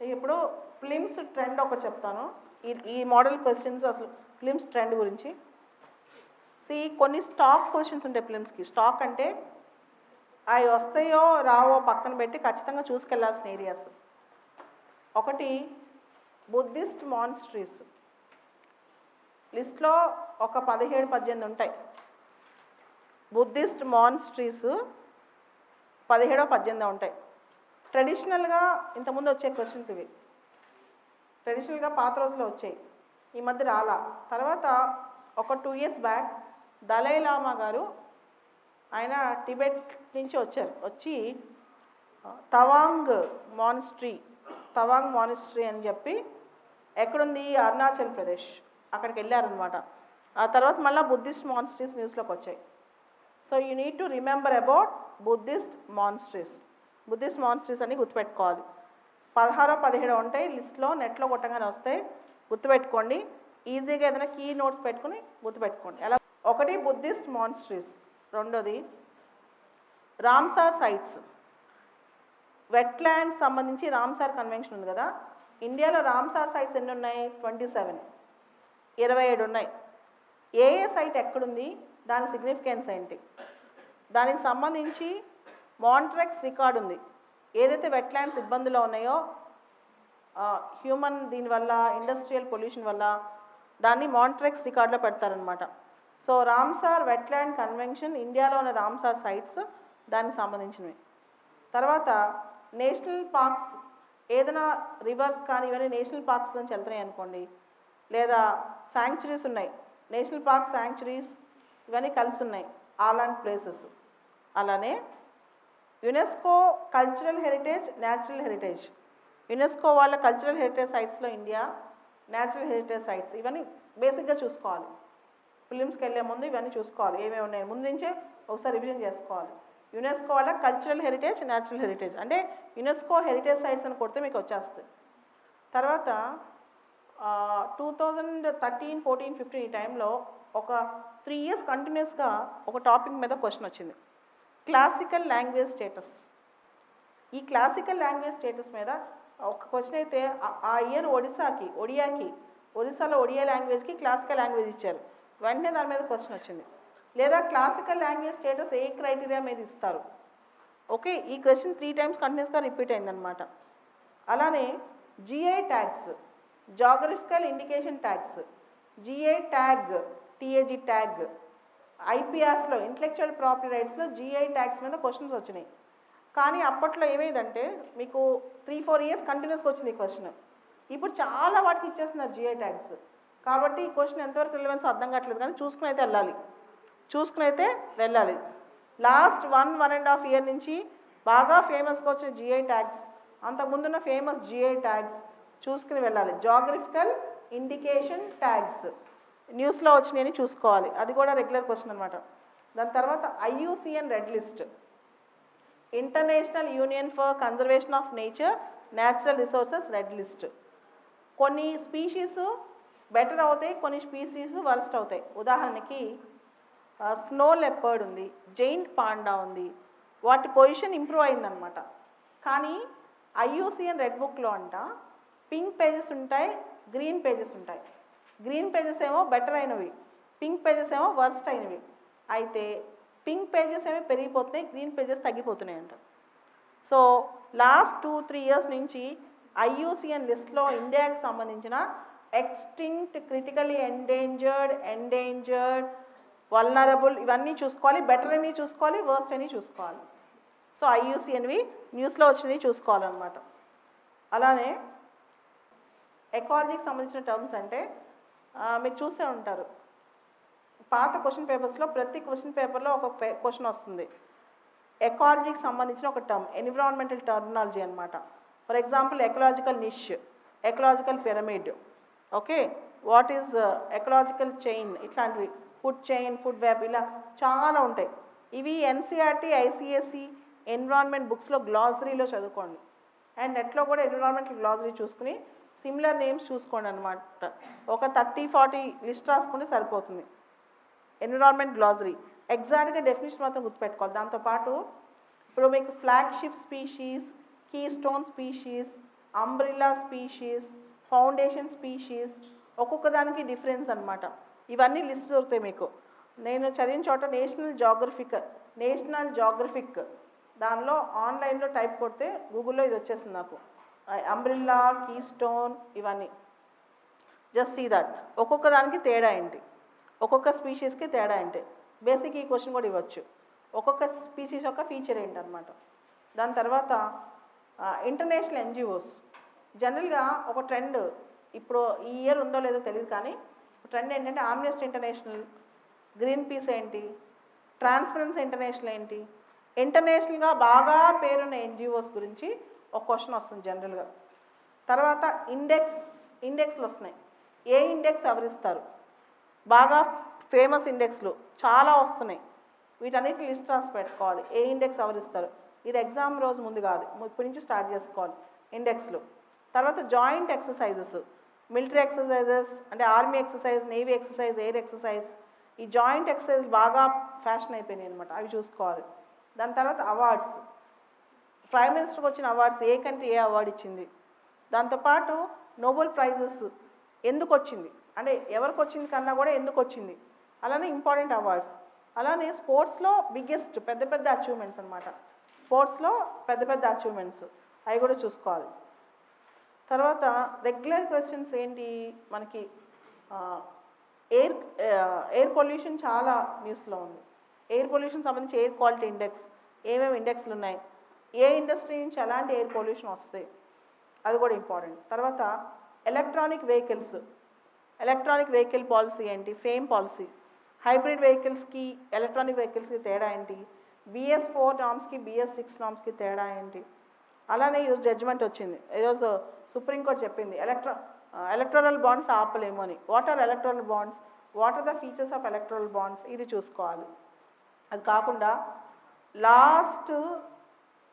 ఇప్పుడు films trend ఒకటి చెప్తాను. ఈ ఈ మోడల్ క్వశ్చన్స్ అసలు ఫిలిమ్స్ ట్రెండ్ గురించి. సి కొన్ని స్టాక్ క్వశ్చన్స్ ఉంటాయి ఫిలిమ్స్కి. స్టాక్ అంటే అవి వస్తాయో రావో పక్కన పెట్టి ఖచ్చితంగా చూసుకెళ్ళాల్సిన ఏరియాస్ ఒకటి బుద్ధిస్ట్ మాన్స్ట్రీస్ లిస్ట్లో ఒక పదిహేడు పద్దెనిమిది ఉంటాయి. బుద్ధిస్ట్ మాన్స్ట్రీస్ పదిహేడో పద్దెనిమిది ఉంటాయి. ట్రెడిషనల్గా ఇంతకుముందు వచ్చే క్వశ్చన్స్ ఇవి. ట్రెడిషనల్గా పాత రోజుల్లో వచ్చాయి. ఈ మధ్య రాలా. తర్వాత ఒక టూ ఇయర్స్ బ్యాక్ దలై లామా గారు ఆయన టిబెట్ నుంచి వచ్చారు. వచ్చి తవాంగ్ మానిస్ట్రీ తవాంగ్ మానిస్ట్రీ అని చెప్పి ఎక్కడుంది? అరుణాచల్ ప్రదేశ్ అక్కడికి వెళ్ళారనమాట ఆ తర్వాత మళ్ళీ బుద్ధిస్ట్ మానిస్ట్రీస్ న్యూస్లోకి వచ్చాయి. So you need to remember about Buddhist monasteries Buddhist monasteries అని గుర్తుపెట్టుకోవాలి. పదహారో పదిహేడో ఉంటాయి లిస్ట్లో నెట్లో కొట్టగానే వస్తాయి. గుర్తుపెట్టుకోండి. ఈజీగా ఏదైనా కీ నోట్స్ పెట్టుకుని గుర్తుపెట్టుకోండి. ఎలా ఒకటి బుద్ధిస్ట్ మాన్స్ట్రీస్ రెండోది రామ్సార్ సైట్స్. వెట్లాండ్ సంబంధించి రామ్సార్ కన్వెన్షన్ ఉంది కదా ఇండియాలో రామ్సార్ సైట్స్ ఎన్ని ఉన్నాయి? Twenty seven. ఇరవై ఏడు ఉన్నాయి. ఏ ఏ సైట్ ఎక్కడుంది? దాని సిగ్నిఫికెన్స్ ఏంటి? దానికి సంబంధించి మాంట్రెక్స్ రికార్డ్ ఉంది. ఏదైతే వెట్లాండ్స్ ఇబ్బందులు ఉన్నాయో హ్యూమన్ దీనివల్ల ఇండస్ట్రియల్ పొల్యూషన్ వల్ల దాన్ని మాంట్రెక్స్ రికార్డులో పెడతారనమాట సో రామ్సార్ వెట్లాండ్ కన్వెన్షన్ ఇండియాలో ఉన్న రామ్సార్ సైట్స్ దానికి సంబంధించినవి. తర్వాత నేషనల్ పార్క్స్ ఏదైనా రివర్స్ కానీ ఇవన్నీ నేషనల్ పార్క్స్ నుంచి వెళ్తున్నాయి అనుకోండి లేదా శాంక్చురీస్ ఉన్నాయి. నేషనల్ పార్క్ శాంక్చురీస్ ఇవన్నీ కలిసి ఉన్నాయి. అలాంటి ప్లేసెస్ అలానే UNESCO cultural heritage natural heritage UNESCO వాళ్ళ కల్చరల్ హెరిటేజ్ సైట్స్లో ఇండియా న్యాచురల్ హెరిటేజ్ సైట్స్ ఇవన్నీ బేసిక్గా చూసుకోవాలి. ఫిలిమ్స్కి వెళ్ళే ముందు ఇవన్నీ చూసుకోవాలి. ఏమేమి ఉన్నాయి? ముందు నుంచే ఒకసారి రివిజన్ చేసుకోవాలి. యునెస్కో వాళ్ళ కల్చరల్ హెరిటేజ్ న్యాచురల్ హెరిటేజ్ అంటే యునెస్కో హెరిటేజ్ సైట్స్ అని కొడితే మీకు వచ్చేస్తుంది. తర్వాత two thousand thirteen fourteen fifteen ఈ టైంలో ఒక త్రీ ఇయర్స్ కంటిన్యూస్గా ఒక టాపిక్ మీద క్వశ్చన్ వచ్చింది. క్లాసికల్ లాంగ్వేజ్ స్టేటస్ ఈ క్లాసికల్ లాంగ్వేజ్ స్టేటస్ మీద ఒక క్వశ్చన్ అయితే ఆ- ఇయర్ ఒడిశాకి ఒడియాకి ఒడిశాలో ఒడియా లాంగ్వేజ్కి క్లాసికల్ లాంగ్వేజ్ ఇచ్చారు. వెంటనే దాని మీద క్వశ్చన్ వచ్చింది. లేదా క్లాసికల్ లాంగ్వేజ్ స్టేటస్ ఏ క్రైటీరియా మీద ఇస్తారు? ఓకే ఈ క్వశ్చన్ త్రీ టైమ్స్ కంటిన్యూస్గా రిపీట్ అయిందనమాట అలానే GI tags geographical indication tags GI tag TAG tag ఐపీఆర్స్లో intellectual property రైట్స్లో జిఐ ట్యాక్స్ మీద క్వశ్చన్స్ వచ్చినాయి. కానీ అప్పట్లో ఏమైందంటే మీకు త్రీ ఫోర్ ఇయర్స్ కంటిన్యూస్గా వచ్చింది ఈ క్వశ్చన్ ఇప్పుడు చాలా వాటికి ఇచ్చేస్తున్నారు జిఐ ట్యాక్స్ కాబట్టి ఈ క్వశ్చన్ ఎంతవరకు రిలవెన్స్ అర్థం కావట్లేదు కానీ చూసుకుని అయితే వెళ్ళాలి. చూసుకుని అయితే వెళ్ళాలి. Last one one and half year నుంచి బాగా ఫేమస్గా వచ్చిన జిఐ ట్యాక్స్ అంతకుముందున్న ఫేమస్ జిఐ ట్యాగ్స్ చూసుకుని వెళ్ళాలి. జాగ్రఫికల్ ఇండికేషన్ ట్యాగ్స్ న్యూస్లో వచ్చినాయని చూసుకోవాలి. అది కూడా రెగ్యులర్ క్వశ్చన్ అనమాట దాని తర్వాత IUCN red list. International union for conservation of nature natural resources red list. కొన్ని స్పీషీస్ బెటర్ అవుతాయి కొన్ని స్పీషీస్ వర్స్ట్ అవుతాయి. ఉదాహరణకి స్నో లెపర్డ్ ఉంది జైంట్ పాండా ఉంది. వాటి పొజిషన్ ఇంప్రూవ్ అయిందనమాట కానీ ఐయూసీఎన్ రెడ్ బుక్లో అంట పింక్ పేజెస్ ఉంటాయి గ్రీన్ పేజెస్ ఉంటాయి. గ్రీన్ పేజెస్ ఏమో బెటర్ అయినవి. పింక్ పేజెస్ ఏమో వర్స్ట్ అయినవి. అయితే పింక్ పేజెస్ ఏమో పెరిగిపోతున్నాయి గ్రీన్ పేజెస్ తగ్గిపోతున్నాయి అంట so last two three years నుంచి ఐయూసిఎన్ లిస్ట్లో ఇండియాకి సంబంధించిన extinct critically endangered endangered vulnerable ఇవన్నీ చూసుకోవాలి బెటర్ అని చూసుకోవాలి వర్స్ట్ అని చూసుకోవాలి. సో ఐయుసిఎన్వి న్యూస్లో వచ్చినవి చూసుకోవాలన్నమాట. అలానే ఎకాలజీకి సంబంధించిన టర్మ్స్ అంటే మీరు చూసే ఉంటారు. పాత క్వశ్చన్ పేపర్స్లో ప్రతి క్వశ్చన్ పేపర్లో ఒక క్వశ్చన్ వస్తుంది. ఎకాలజీకి సంబంధించిన ఒక టర్మ్ ఎన్విరాన్మెంటల్ టర్మినాలజీ అనమాట for example ecological niche ecological pyramid okay what is ecological chain ఇట్లాంటివి. ఫుడ్ చైన్ ఫుడ్ వెబ్ ఇలా చాలా ఉంటాయి. ఇవి ఎన్సీఆర్టీ ఐసీఎస్సి ఎన్విరాన్మెంట్ బుక్స్లో గ్లాసరీలో చదువుకోండి. అండ్ నెట్లో కూడా ఎన్విరాన్మెంటల్ గ్లాసరీ చూసుకుని సిమిలర్ నేమ్స్ చూసుకోండి అనమాట ఒక థర్టీ ఫార్టీ లిస్ట్ రాసుకుంటే సరిపోతుంది. ఎన్విరాన్మెంట్ గ్లాజరీ ఎగ్జాక్ట్గా డెఫినేషన్ మాత్రం గుర్తుపెట్టుకోవాలి. దాంతోపాటు ఇప్పుడు మీకు flagship species keystone species umbrella species foundation species ఒక్కొక్క దానికి డిఫరెన్స్ అన్నమాట. ఇవన్నీ లిస్ట్ దొరుకుతాయి మీకు. నేను చదివిన చోట నేషనల్ జాగ్రఫిక్ నేషనల్ జాగ్రఫిక్ దానిలో ఆన్లైన్లో టైప్ కొడితే గూగుల్లో ఇది వచ్చేసింది నాకు. అంబ్రిల్లా కీ స్టోన్ ఇవన్నీ. జస్ట్ సీ దట్ ఒక్కొక్క దానికి తేడా ఏంటి? ఒక్కొక్క స్పీషీస్కి తేడా ఏంటి? బేసిక్ ఈ క్వశ్చన్ కూడా ఇవ్వచ్చు. ఒక్కొక్క స్పీషీస్ యొక్క ఫీచర్ ఏంటనమాట దాని తర్వాత ఇంటర్నేషనల్ ఎన్జిఓస్ జనరల్గా ఒక ట్రెండ్ ఇప్పుడు ఈ ఇయర్ ఉందో లేదో తెలియదు కానీ ట్రెండ్ ఏంటంటే ఆమ్నెస్ట్ ఇంటర్నేషనల్ గ్రీన్ పీస్ ఏంటి ట్రాన్స్పరెన్సీ ఇంటర్నేషనల్ ఏంటి ఇంటర్నేషనల్గా బాగా పేరున్న ఎన్జిఓస్ గురించి ఒక క్వశ్చన్ వస్తుంది జనరల్గా తర్వాత ఇండెక్స్ ఇండెక్స్లు వస్తున్నాయి. ఏ ఇండెక్స్ ఎవరిస్తారు? బాగా ఫేమస్ ఇండెక్స్లు చాలా వస్తున్నాయి. వీటన్నిటి లిస్ట్ రాసి పెట్టుకోవాలి. ఏ ఇండెక్స్ ఎవరిస్తారు? ఇది ఎగ్జామ్ రోజు ముందు కాదు. ఇప్పటి నుంచి స్టార్ట్ చేసుకోవాలి ఇండెక్స్లు తర్వాత జాయింట్ ఎక్సర్సైజెస్ మిలిటరీ ఎక్సర్సైజెస్ అంటే army exercise navy exercise air exercise ఈ జాయింట్ ఎక్సర్సైజ్ బాగా ఫ్యాషన్ అయిపోయినాయి అనమాట అవి చూసుకోవాలి. దాని తర్వాత అవార్డ్స్ ప్రైమ్ మినిస్టర్కి వచ్చిన అవార్డ్స్ ఏ కంట్రీ ఏ అవార్డు ఇచ్చింది? దాంతోపాటు నోబెల్ ప్రైజెస్ ఎందుకు వచ్చింది? అంటే ఎవరికి వచ్చింది కన్నా కూడా ఎందుకు వచ్చింది? అలానే ఇంపార్టెంట్ అవార్డ్స్. అలానే స్పోర్ట్స్లో బిగ్గెస్ట్ పెద్ద పెద్ద అచీవ్మెంట్స్ అనమాట స్పోర్ట్స్లో పెద్ద పెద్ద అచీవ్మెంట్స్. అవి కూడా చూసుకోవాలి. తర్వాత రెగ్యులర్ క్వశ్చన్స్ ఏంటి? మనకి ఎయిర్ ఎయిర్ పొల్యూషన్ చాలా న్యూస్లో ఉంది. ఎయిర్ పొల్యూషన్ సంబంధించి ఎయిర్ క్వాలిటీ ఇండెక్స్. ఏమేమి ఇండెక్స్లు ఉన్నాయి? ఏ ఇండస్ట్రీ నుంచి ఎలాంటి ఎయిర్ పొల్యూషన్ వస్తాయి అది కూడా ఇంపార్టెంట్. తర్వాత electronic vehicles electronic vehicle policy ఏంటి? FAME policy. హైబ్రిడ్ వెహికల్స్కి ఎలక్ట్రానిక్ వెహికల్స్కి తేడా ఏంటి? బిఎస్ ఫోర్ నామ్స్కి బిఎస్ సిక్స్ నామ్స్కి తేడా ఏంటి? అలానే ఈరోజు జడ్జిమెంట్ వచ్చింది. ఈరోజు సుప్రీంకోర్టు చెప్పింది ఎలక్ట్రా ఎలక్ట్రల్ బాండ్స్ ఆపలేము అని. What are electoral bonds? What are the features of electoral bonds? ఇది చూసుకోవాలి. అది కాకుండా last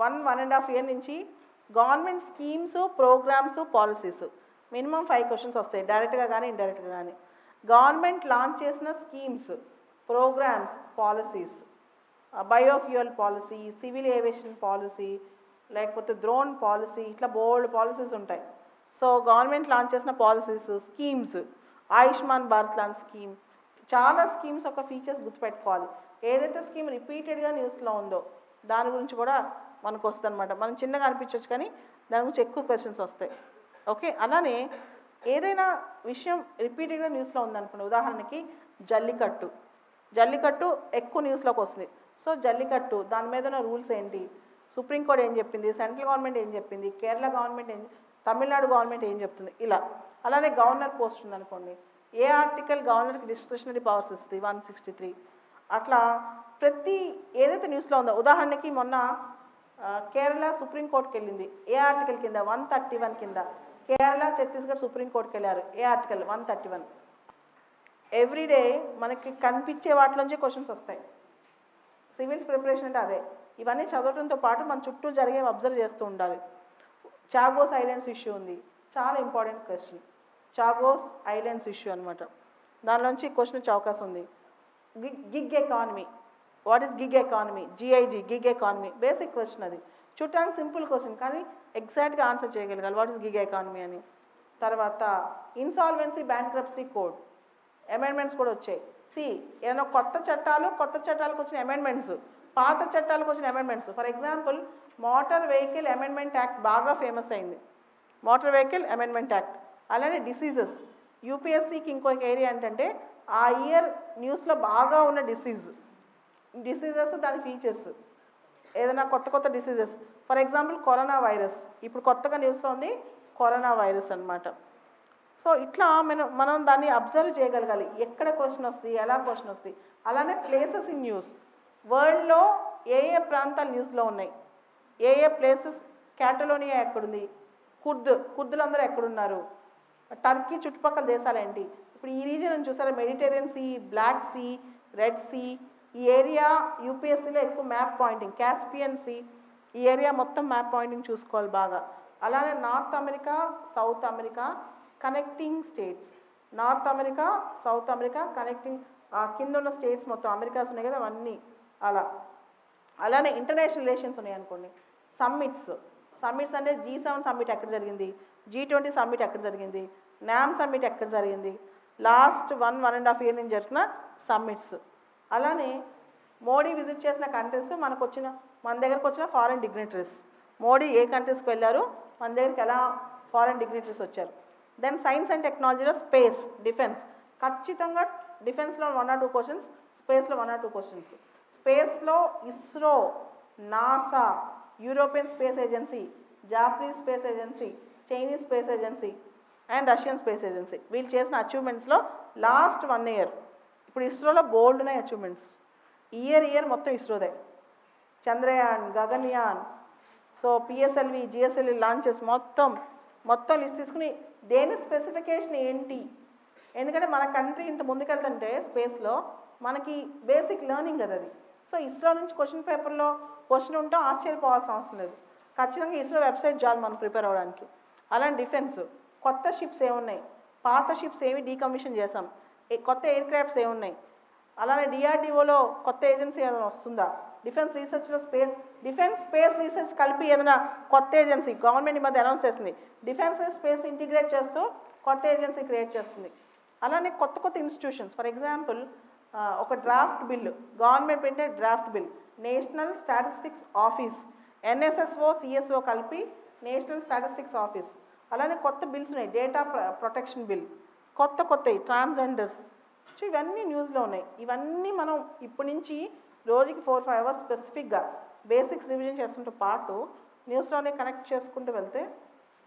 one one and half year నుంచి government schemes programmes policies. Minimum five questions వస్తాయి డైరెక్ట్గా కానీ ఇండైరెక్ట్గా కానీ గవర్నమెంట్ లాంచ్ చేసిన schemes programmes policies. Biofuel policy civil aviation policy లేకపోతే డ్రోన్ పాలసీ ఇట్లా బోల్డ్ పాలసీస్ ఉంటాయి. సో గవర్నమెంట్ లాంచ్ చేసిన పాలసీస్ స్కీమ్స్ ఆయుష్మాన్ భారత్ లాంటి స్కీమ్. చాలా స్కీమ్స్ ఒక ఫీచర్స్ గుర్తుపెట్టుకోవాలి. ఏదైతే స్కీమ్ రిపీటెడ్గా న్యూస్లో ఉందో దాని గురించి కూడా మనకు వస్తుంది అనమాట మనం చిన్నగా అనిపించవచ్చు కానీ దాని గురించి ఎక్కువ క్వశ్చన్స్ వస్తాయి. ఓకే అలానే ఏదైనా విషయం రిపీటెడ్గా న్యూస్లో ఉందనుకోండి. ఉదాహరణకి జల్లికట్టు. జల్లికట్టు ఎక్కువ న్యూస్లోకి వస్తుంది. సో జల్లికట్టు దాని మీద ఉన్న రూల్స్ ఏంటి సుప్రీంకోర్టు ఏం చెప్పింది? సెంట్రల్ గవర్నమెంట్ ఏం చెప్పింది? కేరళ గవర్నమెంట్ ఏం తమిళనాడు గవర్నమెంట్ ఏం చెప్తుంది? ఇలా. అలానే గవర్నర్ పోస్ట్ ఉందనుకోండి. ఏ ఆర్టికల్ గవర్నర్కి డిస్క్రిషనరీ పవర్స్ ఇస్తుంది? వన్ సిక్స్టీ త్రీ అట్లా ప్రతి ఏదైతే న్యూస్లో ఉందో ఉదాహరణకి మొన్న కేరళ సుప్రీంకోర్టుకి వెళ్ళింది ఏ ఆర్టికల్ కింద? వన్ థర్టీ వన్ కింద. కేరళ ఛత్తీస్గఢ్ సుప్రీంకోర్టుకి వెళ్ళారు ఏ article? One thirty one. Everyday మనకి కనిపించే వాటిలోంచి క్వశ్చన్స్ వస్తాయి. సివిల్స్ ప్రిపరేషన్ అంటే అదే. ఇవన్నీ చదవడంతో పాటు మన చుట్టూ జరిగే అబ్జర్వ్ చేస్తూ ఉండాలి. చాగోస్ ఐలాండ్స్ ఇష్యూ ఉంది. చాలా important question Chagos islands issue అనమాట దానిలోంచి క్వశ్చన్ వచ్చే అవకాశం ఉంది. Gig gig economy what is gig economy GIG gig economy basic question అది. చూడటానికి సింపుల్ క్వశ్చన్ కానీ ఎగ్జాక్ట్గా ఆన్సర్ చేయగలగాలి. వాట్ ఈస్ గిగ్ ఎకానమీ అని. తర్వాత ఇన్సాల్వెన్సీ బ్యాంక్రప్సీ కోడ్ అమెండ్మెంట్స్ కూడా వచ్చాయి. సి ఏమైనా కొత్త చట్టాలు కొత్త చట్టాలకు వచ్చిన అమెండ్మెంట్స్ పాత చట్టాలకు వచ్చిన amendments for example motor vehicle amendment act బాగా ఫేమస్ అయింది. మోటార్ వెహికల్ అమెండ్మెంట్ యాక్ట్ అలానే డిసీజెస్ యూపీఎస్సీకి ఇంకొక ఏరియా ఏంటంటే ఆ ఇయర్ న్యూస్లో బాగా ఉన్న డిసీజ్ డిసీజెస్ దాని ఫీచర్స్ ఏదైనా కొత్త కొత్త diseases for example corona virus ఇప్పుడు కొత్తగా న్యూస్లో ఉంది కరోనా వైరస్ అన్నమాట. సో ఇట్లా మనం మనం దాన్ని అబ్జర్వ్ చేయగలగాలి. ఎక్కడ క్వశ్చన్ వస్తుంది ఎలా క్వశ్చన్ వస్తుంది? అలానే ప్లేసెస్ ఇన్ న్యూస్ వరల్డ్లో ఏ ఏ ప్రాంతాలు న్యూస్లో ఉన్నాయి? ఏ ఏ ప్లేసెస్ క్యాటలోనియా ఎక్కడుంది? కుర్ద్ కుర్దులందరూ ఎక్కడున్నారు? టర్కీ చుట్టుపక్కల దేశాలు ఏంటి? ఇప్పుడు ఈ రీజన్ చూసారా? Mediterranean sea black sea red sea ఈ ఏరియా యూపీఎస్సీలో ఎక్కువ మ్యాప్ పాయింటింగ్ క్యాస్పియన్ సీ ఈ ఏరియా మొత్తం మ్యాప్ పాయింటింగ్ చూసుకోవాలి బాగా. అలానే North America South America connecting states. North America South America connecting కింద ఉన్న స్టేట్స్ మొత్తం అమెరికాస్ ఉన్నాయి కదా అవన్నీ అలా. అలానే ఇంటర్నేషనల్ రిలేషన్స్ ఉన్నాయి అనుకోండి. సమ్మిట్స్. సమ్మిట్స్ అంటే జీ సెవెన్ సమ్మిట్ ఎక్కడ జరిగింది? జీ ట్వంటీ సమ్మిట్ ఎక్కడ జరిగింది? నామ్ సమ్మిట్ ఎక్కడ జరిగింది? Last one one and half year నుంచి జరిగిన సమ్మిట్స్. అలానే మోడీ విజిట్ చేసిన కంట్రీస్ మనకు వచ్చిన మన దగ్గరకు వచ్చిన ఫారెన్ డిగ్నిటరీస్ మోడీ ఏ కంట్రీస్కి వెళ్ళారు? మన దగ్గరికి ఎలా ఫారెన్ డిగ్నిటరీస్ వచ్చారు? దెన్ సైన్స్ అండ్ టెక్నాలజీలో స్పేస్ డిఫెన్స్ ఖచ్చితంగా డిఫెన్స్లో వన్ ఆర్ టూ క్వశ్చన్స్ స్పేస్లో వన్ ఆర్ టూ క్వశ్చన్స్ స్పేస్లో ISRO NASA European space agency Japanese space agency Chinese space agency and Russian space agency వీళ్ళు చేసిన అచీవ్మెంట్స్లో లాస్ట్ వన్ ఇయర్ ఇప్పుడు ఇస్రోలో బోల్డ్ ఉన్నాయి achievements year year మొత్తం ఇస్రోదే. Chandrayaan Gaganyaan so PSLV GSLV launches మొత్తం మొత్తం list తీసుకుని దేని స్పెసిఫికేషన్ ఏంటి? ఎందుకంటే మన కంట్రీ ఇంత ముందుకెళ్తుంటే స్పేస్లో మనకి బేసిక్ లెర్నింగ్ కదా అది. సో ఇస్రో నుంచి క్వశ్చన్ పేపర్లో క్వశ్చన్ ఉంటే ఆశ్చర్యపోవాల్సిన అవసరం లేదు. ఖచ్చితంగా ఇస్రో వెబ్సైట్ చాలు మనం ప్రిపేర్ అవ్వడానికి అలాంటి డిఫెన్స్ కొత్త షిప్స్ ఏమున్నాయి? పాత షిప్స్ ఏమి డీకమిషన్ చేసాం? కొత్త ఎయిర్ క్రాఫ్ట్స్ ఏమున్నాయి? అలానే డిఆర్డిఓలో కొత్త ఏజెన్సీ ఏదైనా వస్తుందా? డిఫెన్స్ రీసెర్చ్లో స్పేస్ డిఫెన్స్ స్పేస్ రీసెర్చ్ కలిపి ఏదైనా కొత్త ఏజెన్సీ గవర్నమెంట్ ఈ మధ్య అనౌన్స్ చేసింది. డిఫెన్స్ స్పేస్ ఇంటిగ్రేట్ చేస్తూ కొత్త ఏజెన్సీ క్రియేట్ చేస్తుంది. అలానే కొత్త కొత్త ఇన్స్టిట్యూషన్స్ ఫర్ ఎగ్జాంపుల్ ఒక డ్రాఫ్ట్ బిల్లు గవర్నమెంట్ పెట్టే draft bill national statistics office NSSO CSO కలిపి నేషనల్ స్టాటిస్టిక్స్ ఆఫీస్. అలానే కొత్త బిల్స్ ఉన్నాయి డేటా ప్రొటెక్షన్ బిల్. కొత్త కొత్తవి ట్రాన్స్జెండర్స్ సో ఇవన్నీ న్యూస్లో ఉన్నాయి. ఇవన్నీ మనం ఇప్పటి నుంచి రోజుకి ఫోర్ ఫైవ్ అవర్స్ స్పెసిఫిక్గా బేసిక్స్ రివిజన్ చేస్తుంటే పాటు న్యూస్లోనే కనెక్ట్ చేసుకుంటూ వెళ్తే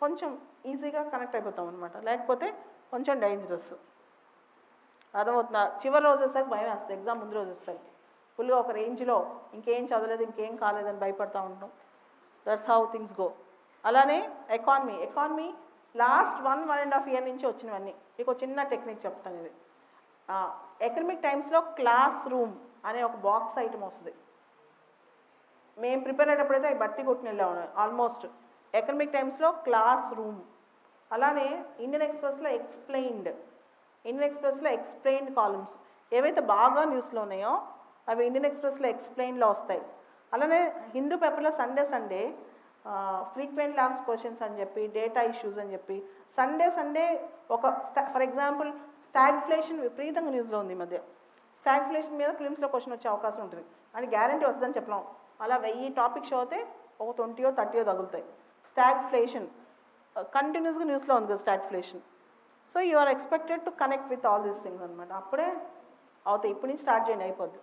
కొంచెం ఈజీగా కనెక్ట్ అయిపోతాం అనమాట లేకపోతే కొంచెం డేంజరస్ అర్థమవుతుందా? చివరి రోజు వచ్చేసరికి భయం వేస్తుంది. ఎగ్జామ్ ముందు రోజు వచ్చేసరికి. ఫుల్గా ఒక రేంజ్లో ఇంకేం చదవలేదు ఇంకేం కాలేదని భయపడతా ఉంటాం. దట్స్ హౌ థింగ్స్ గో అలానే economy economy last one one and half year నుంచి వచ్చినవన్నీ. మీకు చిన్న టెక్నిక్ చెప్తాను ఇది. ఎకనమిక్ టైమ్స్లో క్లాస్ రూమ్ అనే ఒక బాక్స్ ఐటమ్ వస్తుంది. మేము ప్రిపేర్ అయ్యేటప్పుడైతే అవి బట్టి కొట్టిన వెళ్ళాము ఆల్మోస్ట్ ఎకనమిక్ టైమ్స్లో క్లాస్ రూమ్. అలానే ఇండియన్ ఎక్స్ప్రెస్లో ఎక్స్ప్లెయిన్డ్ ఇండియన్ ఎక్స్ప్రెస్లో ఎక్స్ప్లెయిన్డ్ కాలమ్స్ ఏవైతే బాగా న్యూస్లో ఉన్నాయో అవి ఇండియన్ ఎక్స్ప్రెస్లో ఎక్స్ప్లెయిన్లో వస్తాయి. అలానే హిందూ పేపర్లో Sunday Sunday frequent last questions అని చెప్పి డేటా ఇష్యూస్ అని చెప్పి సండే సండే ఒక ఫర్ ఎగ్జాంపుల్ స్టాగ్ఫ్లేషన్ విపరీతంగా న్యూస్లో ఉంది ఈ మధ్య. స్టాగ్ఫ్లేషన్ మీద ఫిలిమ్స్లో క్వశ్చన్ వచ్చే అవకాశం ఉంటుంది. అని గ్యారంటీ వస్తుందని చెప్పలేం. అలా వెయ్యి టాపిక్స్ అయితే ఒక ట్వంటీయో థర్టీయో తగులుతాయి. స్టాగ్ఫ్లేషన్ కంటిన్యూస్గా న్యూస్లో ఉంది కదా stagflation so you are expected to connect with all these things అనమాట అప్పుడే అవుతాయి. ఇప్పుడు నుంచి స్టార్ట్ చేయండి అయిపోద్ది.